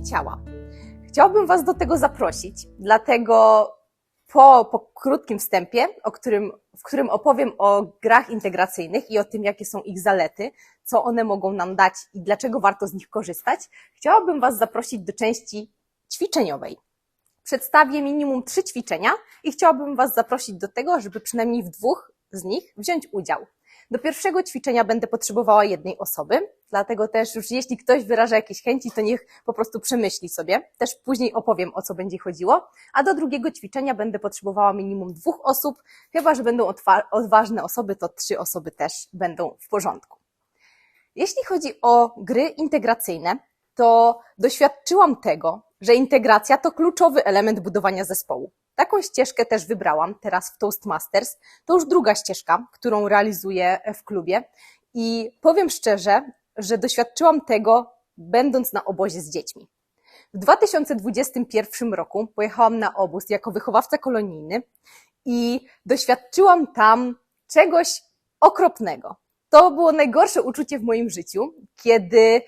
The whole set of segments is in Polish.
ciała. Chciałabym Was do tego zaprosić, dlatego po, po krótkim wstępie, o którym, w którym opowiem o grach integracyjnych i o tym, jakie są ich zalety, co one mogą nam dać i dlaczego warto z nich korzystać, chciałabym Was zaprosić do części ćwiczeniowej. Przedstawię minimum trzy ćwiczenia i chciałabym Was zaprosić do tego, żeby przynajmniej w dwóch z nich wziąć udział. Do pierwszego ćwiczenia będę potrzebowała jednej osoby, dlatego też już jeśli ktoś wyraża jakieś chęci, to niech po prostu przemyśli sobie. Też później opowiem, o co będzie chodziło. A do drugiego ćwiczenia będę potrzebowała minimum dwóch osób, chyba że będą odważne osoby, to trzy osoby też będą w porządku. Jeśli chodzi o gry integracyjne, to doświadczyłam tego, że integracja to kluczowy element budowania zespołu. Taką ścieżkę też wybrałam teraz w Toastmasters. To już druga ścieżka, którą realizuję w klubie i powiem szczerze, że doświadczyłam tego będąc na obozie z dziećmi. W 2021 roku pojechałam na obóz jako wychowawca kolonijny i doświadczyłam tam czegoś okropnego. To było najgorsze uczucie w moim życiu, kiedy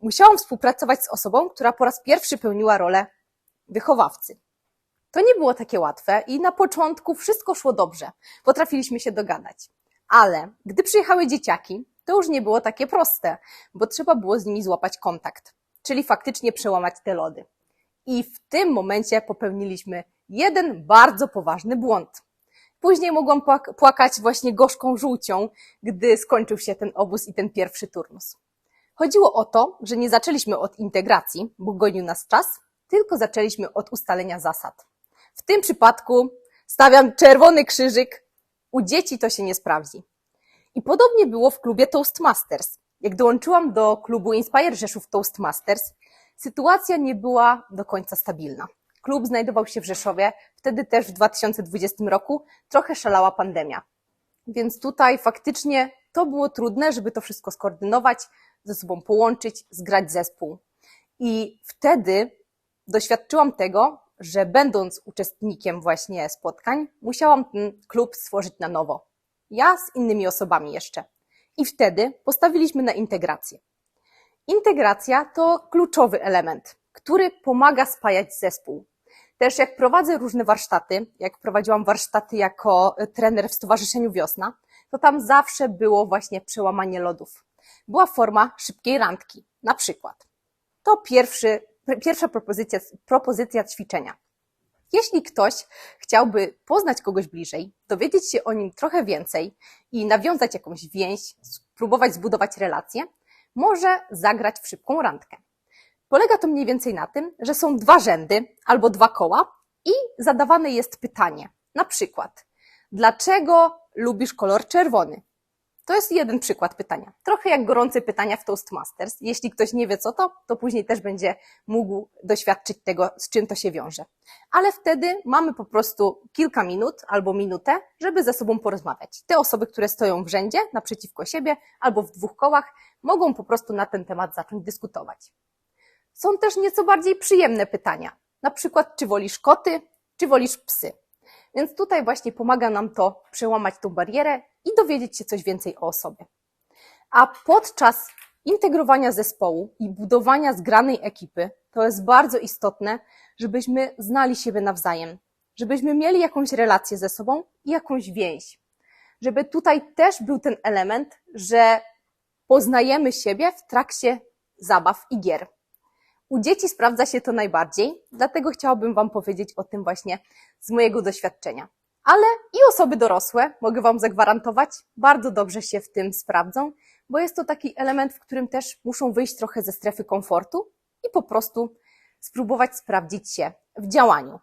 musiałam współpracować z osobą, która po raz pierwszy pełniła rolę wychowawcy. To nie było takie łatwe i na początku wszystko szło dobrze. Potrafiliśmy się dogadać. Ale gdy przyjechały dzieciaki, to już nie było takie proste, bo trzeba było z nimi złapać kontakt, czyli faktycznie przełamać te lody. I w tym momencie popełniliśmy jeden bardzo poważny błąd. Później mogłam płakać właśnie gorzką żółcią, gdy skończył się ten obóz i ten pierwszy turnus. Chodziło o to, że nie zaczęliśmy od integracji, bo gonił nas czas, tylko zaczęliśmy od ustalenia zasad. W tym przypadku stawiam czerwony krzyżyk. U dzieci to się nie sprawdzi. I podobnie było w klubie Toastmasters. Jak dołączyłam do klubu Inspire Rzeszów Toastmasters, sytuacja nie była do końca stabilna. Klub znajdował się w Rzeszowie, wtedy też w 2020 roku trochę szalała pandemia. Więc tutaj faktycznie to było trudne, żeby to wszystko skoordynować, ze sobą połączyć, zgrać zespół. I wtedy doświadczyłam tego, że będąc uczestnikiem właśnie spotkań, musiałam ten klub stworzyć na nowo. Ja z innymi osobami jeszcze. I wtedy postawiliśmy na integrację. Integracja to kluczowy element, który pomaga spajać zespół. Też jak prowadzę różne warsztaty, jak prowadziłam warsztaty jako trener w Stowarzyszeniu Wiosna, to tam zawsze było właśnie przełamanie lodów. Była forma szybkiej randki, na przykład. To pierwszy pierwsza propozycja, propozycja ćwiczenia. Jeśli ktoś chciałby poznać kogoś bliżej, dowiedzieć się o nim trochę więcej i nawiązać jakąś więź, spróbować zbudować relacje, może zagrać w szybką randkę. Polega to mniej więcej na tym, że są dwa rzędy albo dwa koła i zadawane jest pytanie. Na przykład, dlaczego lubisz kolor czerwony? To jest jeden przykład pytania. Trochę jak gorące pytania w Toastmasters. Jeśli ktoś nie wie co to, to później też będzie mógł doświadczyć tego, z czym to się wiąże. Ale wtedy mamy po prostu kilka minut albo minutę, żeby ze sobą porozmawiać. Te osoby, które stoją w rzędzie naprzeciwko siebie albo w dwóch kołach, mogą po prostu na ten temat zacząć dyskutować. Są też nieco bardziej przyjemne pytania. Na przykład, czy wolisz koty, czy wolisz psy? Więc tutaj właśnie pomaga nam to przełamać tą barierę i dowiedzieć się coś więcej o osobie. A podczas integrowania zespołu i budowania zgranej ekipy, to jest bardzo istotne, żebyśmy znali siebie nawzajem, żebyśmy mieli jakąś relację ze sobą i jakąś więź. Żeby tutaj też był ten element, że poznajemy siebie w trakcie zabaw i gier. U dzieci sprawdza się to najbardziej, dlatego chciałabym Wam powiedzieć o tym właśnie z mojego doświadczenia. Ale i osoby dorosłe, mogę Wam zagwarantować, bardzo dobrze się w tym sprawdzą, bo jest to taki element, w którym też muszą wyjść trochę ze strefy komfortu i po prostu spróbować sprawdzić się w działaniu.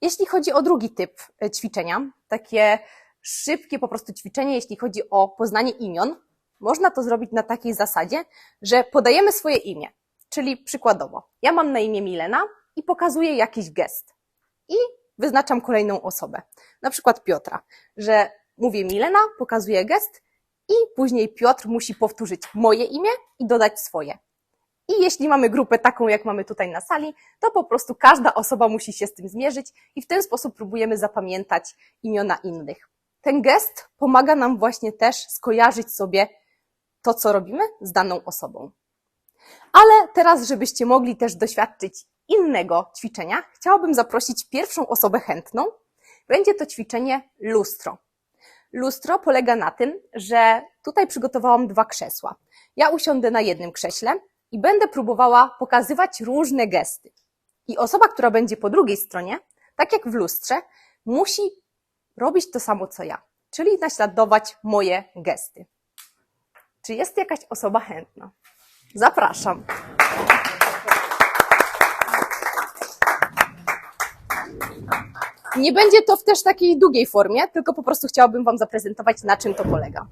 Jeśli chodzi o drugi typ e, ćwiczenia, takie szybkie po prostu ćwiczenie, jeśli chodzi o poznanie imion, można to zrobić na takiej zasadzie, że podajemy swoje imię. Czyli przykładowo, ja mam na imię Milena i pokazuję jakiś gest i wyznaczam kolejną osobę, na przykład Piotra, że mówię Milena, pokazuję gest i później Piotr musi powtórzyć moje imię i dodać swoje. I jeśli mamy grupę taką, jak mamy tutaj na sali, to po prostu każda osoba musi się z tym zmierzyć i w ten sposób próbujemy zapamiętać imiona innych. Ten gest pomaga nam właśnie też skojarzyć sobie to, co robimy z daną osobą. Ale teraz, żebyście mogli też doświadczyć innego ćwiczenia, chciałabym zaprosić pierwszą osobę chętną. Będzie to ćwiczenie lustro. Lustro polega na tym, że tutaj przygotowałam dwa krzesła. Ja usiądę na jednym krześle i będę próbowała pokazywać różne gesty. I osoba, która będzie po drugiej stronie, tak jak w lustrze, musi robić to samo co ja, czyli naśladować moje gesty. Czy jest jakaś osoba chętna? Zapraszam. Nie będzie to w też takiej długiej formie, tylko po prostu chciałabym Wam zaprezentować, na czym to polega.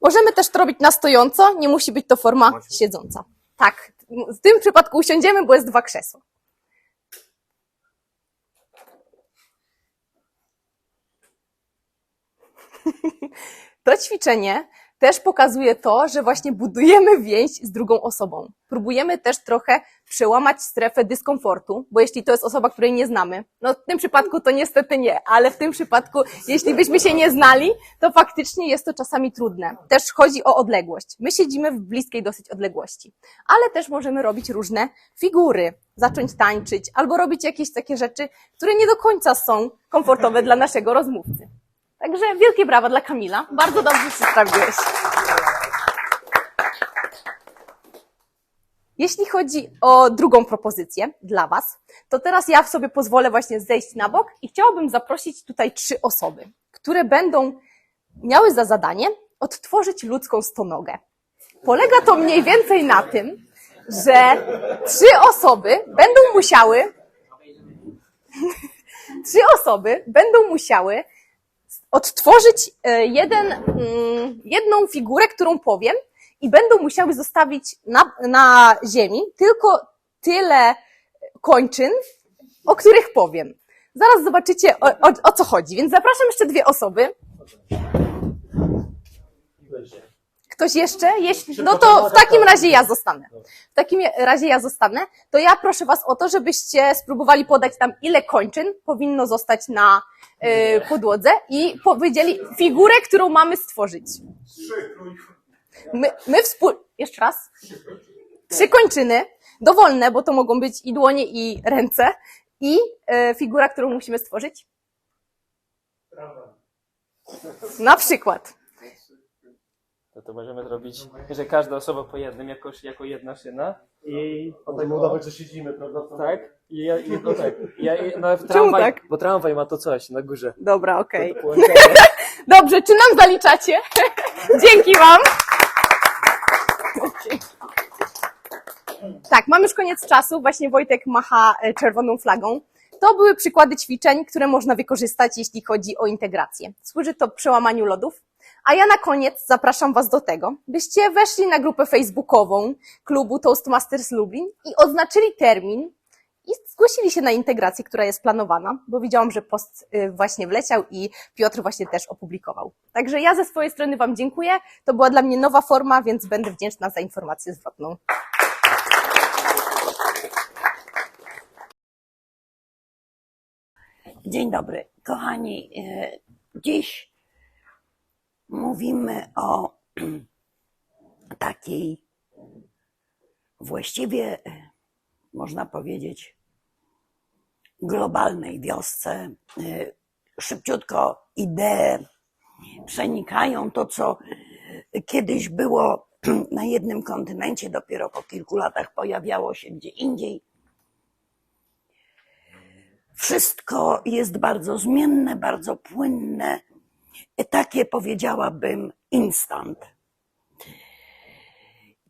Możemy też to robić na stojąco, nie musi być to forma siedząca. Tak, w tym przypadku usiądziemy, bo jest dwa krzesła. To ćwiczenie też pokazuje to, że właśnie budujemy więź z drugą osobą. Próbujemy też trochę przełamać strefę dyskomfortu, bo jeśli to jest osoba, której nie znamy, no w tym przypadku to niestety nie, ale w tym przypadku, jeśli byśmy się nie znali, to faktycznie jest to czasami trudne. Też chodzi o odległość. My siedzimy w bliskiej dosyć odległości, ale też możemy robić różne figury, zacząć tańczyć albo robić jakieś takie rzeczy, które nie do końca są komfortowe dla naszego rozmówcy. Także wielkie brawa dla Kamila. Bardzo dobrze się sprawiłeś. Jeśli chodzi o drugą propozycję dla Was, to teraz ja sobie pozwolę właśnie zejść na bok i chciałabym zaprosić tutaj trzy osoby, które będą miały za zadanie odtworzyć ludzką stonogę. Polega to mniej więcej na tym, że trzy osoby będą musiały trzy osoby będą musiały odtworzyć e, jeden, mm, jedną figurę, którą powiem i będą musiały zostawić na, na ziemi tylko tyle kończyn, o których powiem. Zaraz zobaczycie, o, o, o co chodzi. Więc zapraszam jeszcze dwie osoby. Ktoś jeszcze? Jeśli, no to w takim razie ja zostanę. W takim razie ja zostanę. To ja proszę Was o to, żebyście spróbowali podać tam, ile kończyn powinno zostać na y, podłodze i powiedzieli figurę, którą mamy stworzyć. My, my wspólnie. Jeszcze raz. Trzy kończyny. Dowolne, bo to mogą być i dłonie, i ręce. I y, figura, którą musimy stworzyć. Na przykład. No to możemy zrobić, że każda osoba po jednym, jakoś, jako jedna szyna. I Możemy udawać, że siedzimy, prawda? To- tak? I ja, i, no tak. Ja, i, no, w Czemu tramwaj, tak? Bo tramwaj ma to coś na górze. Dobra, okej. To połączenie. Dobrze, czy nam zaliczacie? Dzięki Wam. Tak, mamy już koniec czasu. Właśnie Wojtek macha e, czerwoną flagą. To były przykłady ćwiczeń, które można wykorzystać, jeśli chodzi o integrację. Służy to przełamaniu lodów. A ja na koniec zapraszam Was do tego, byście weszli na grupę facebookową klubu Toastmasters Lublin i oznaczyli termin i zgłosili się na integrację, która jest planowana, bo widziałam, że post y, właśnie wleciał i Piotr właśnie też opublikował. Także ja ze swojej strony Wam dziękuję. To była dla mnie nowa forma, więc będę wdzięczna za informację zwrotną. Dzień dobry, kochani. e, Dziś mówimy o takiej właściwie, można powiedzieć, globalnej wiosce. E, Szybciutko idee przenikają to, co kiedyś było na jednym kontynencie, dopiero po kilku latach pojawiało się gdzie indziej. Wszystko jest bardzo zmienne, bardzo płynne, takie powiedziałabym instant.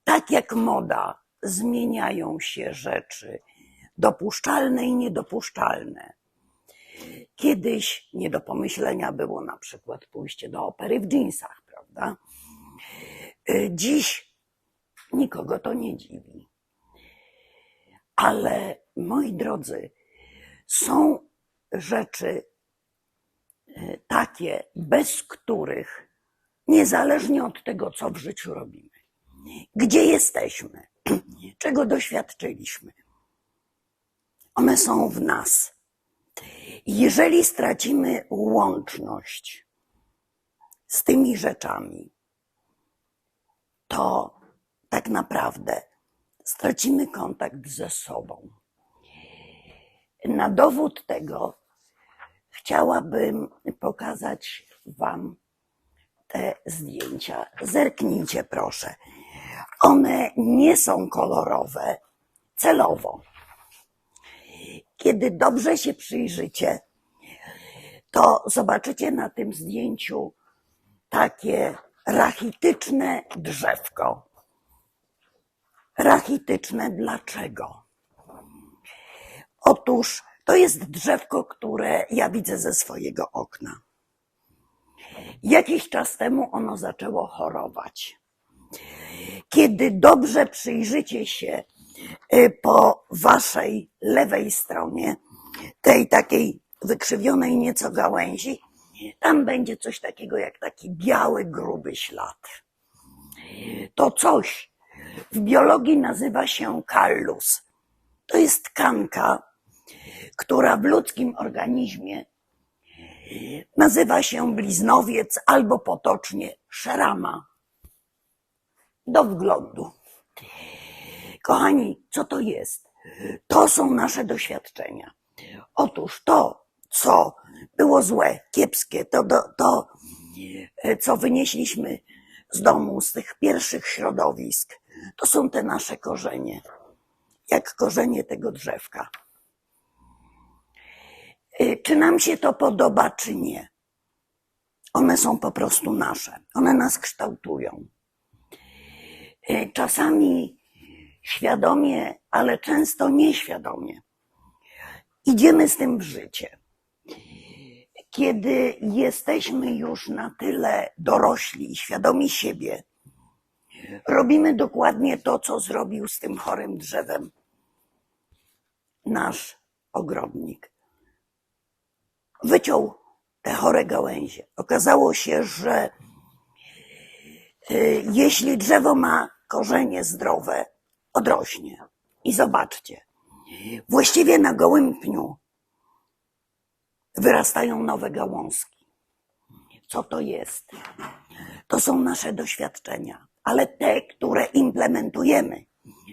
Tak jak moda, zmieniają się rzeczy dopuszczalne i niedopuszczalne. Kiedyś nie do pomyślenia było na przykład pójście do opery w dżinsach, prawda? Y, Dziś nikogo to nie dziwi. Ale moi drodzy, są rzeczy takie, bez których, niezależnie od tego, co w życiu robimy, gdzie jesteśmy, czego doświadczyliśmy, one są w nas. Jeżeli stracimy łączność z tymi rzeczami, to tak naprawdę stracimy kontakt ze sobą. Na dowód tego chciałabym pokazać Wam te zdjęcia. Zerknijcie proszę. One nie są kolorowe celowo. Kiedy dobrze się przyjrzycie, to zobaczycie na tym zdjęciu takie rachityczne drzewko. Rachityczne dlaczego? Otóż to jest drzewko, które ja widzę ze swojego okna. Jakiś czas temu ono zaczęło chorować. Kiedy dobrze przyjrzycie się y, po waszej lewej stronie, tej takiej wykrzywionej nieco gałęzi, tam będzie coś takiego jak taki biały, gruby ślad. To coś w biologii nazywa się kallus. To jest tkanka, która w ludzkim organizmie nazywa się bliznowiec albo potocznie szerama. Do wglądu. Kochani, co to jest? To są nasze doświadczenia. Otóż to, co było złe, kiepskie, to, to, to e, co wynieśliśmy z domu, z tych pierwszych środowisk, to są te nasze korzenie, jak korzenie tego drzewka. Y, Czy nam się to podoba, czy nie? One są po prostu nasze. One nas kształtują. Y, Czasami świadomie, ale często nieświadomie. Idziemy z tym w życie. Kiedy jesteśmy już na tyle dorośli, świadomi siebie, robimy dokładnie to, co zrobił z tym chorym drzewem nasz ogrodnik wyciął te chore gałęzie. Okazało się, że y, jeśli drzewo ma korzenie zdrowe, odrośnie. I zobaczcie, właściwie na gołym pniu wyrastają nowe gałązki. Co to jest? To są nasze doświadczenia, ale te, które implementujemy.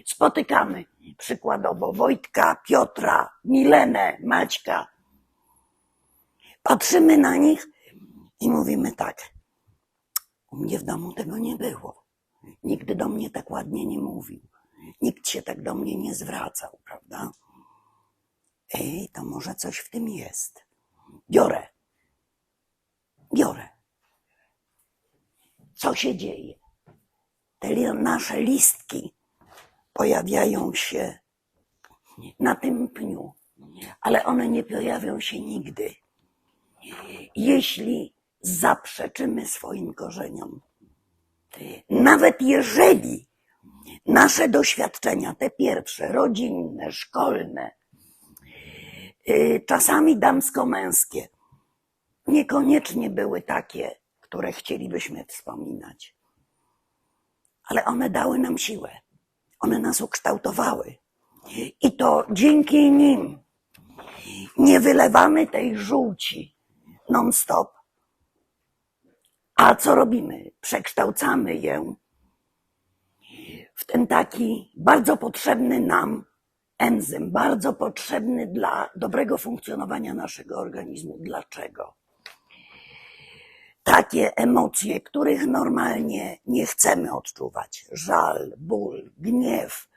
Spotykamy przykładowo Wojtka, Piotra, Milenę, Maćka, Patrzymy na nich i mówimy tak. U mnie w domu tego nie było. Nigdy do mnie tak ładnie nie mówił. Nikt się tak do mnie nie zwracał, prawda? Ej, to może coś w tym jest. Biorę. Biorę. Co się dzieje? Te nasze listki pojawiają się na tym pniu, ale one nie pojawią się nigdy jeśli zaprzeczymy swoim korzeniom. Nawet jeżeli nasze doświadczenia, te pierwsze, rodzinne, szkolne, yy, czasami damsko-męskie, niekoniecznie były takie, które chcielibyśmy wspominać, ale one dały nam siłę, one nas ukształtowały. I to dzięki nim nie wylewamy tej żółci non-stop. A co robimy? Przekształcamy ją w ten taki bardzo potrzebny nam enzym, bardzo potrzebny dla dobrego funkcjonowania naszego organizmu. Dlaczego? Takie emocje, których normalnie nie chcemy odczuwać. Żal, ból, gniew,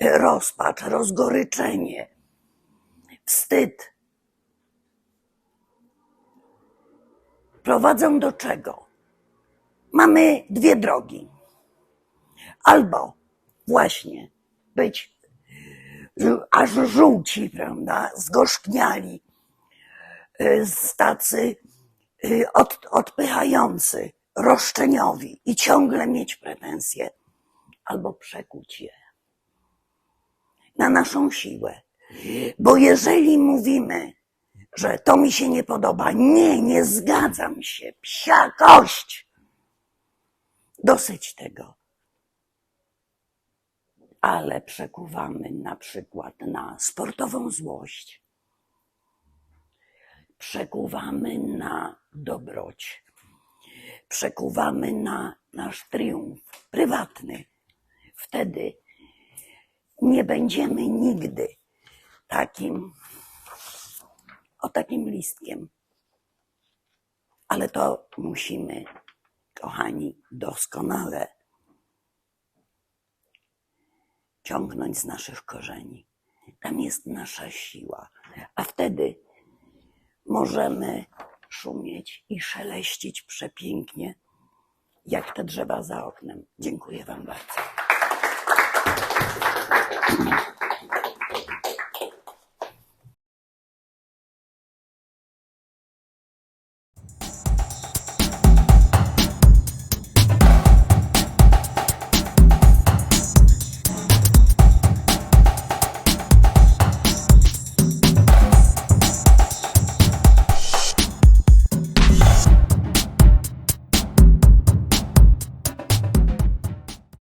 rozpacz, rozgoryczenie, wstyd, prowadzą do czego? Mamy dwie drogi. Albo właśnie być żu- aż żółci, prawda, zgorzkniali, y, z tacy y, od, odpychający, roszczeniowi i ciągle mieć pretensje, albo przekuć je na naszą siłę. Bo jeżeli mówimy, że to mi się nie podoba, nie, nie zgadzam się, psia kość, dosyć tego. Ale przekuwamy na przykład na sportową złość, przekuwamy na dobroć, przekuwamy na nasz triumf prywatny, wtedy nie będziemy nigdy takim, o takim listkiem. Ale to musimy, kochani, doskonale ciągnąć z naszych korzeni. Tam jest nasza siła, a wtedy możemy szumieć i szeleścić przepięknie, jak te drzewa za oknem. Dziękuję Wam bardzo.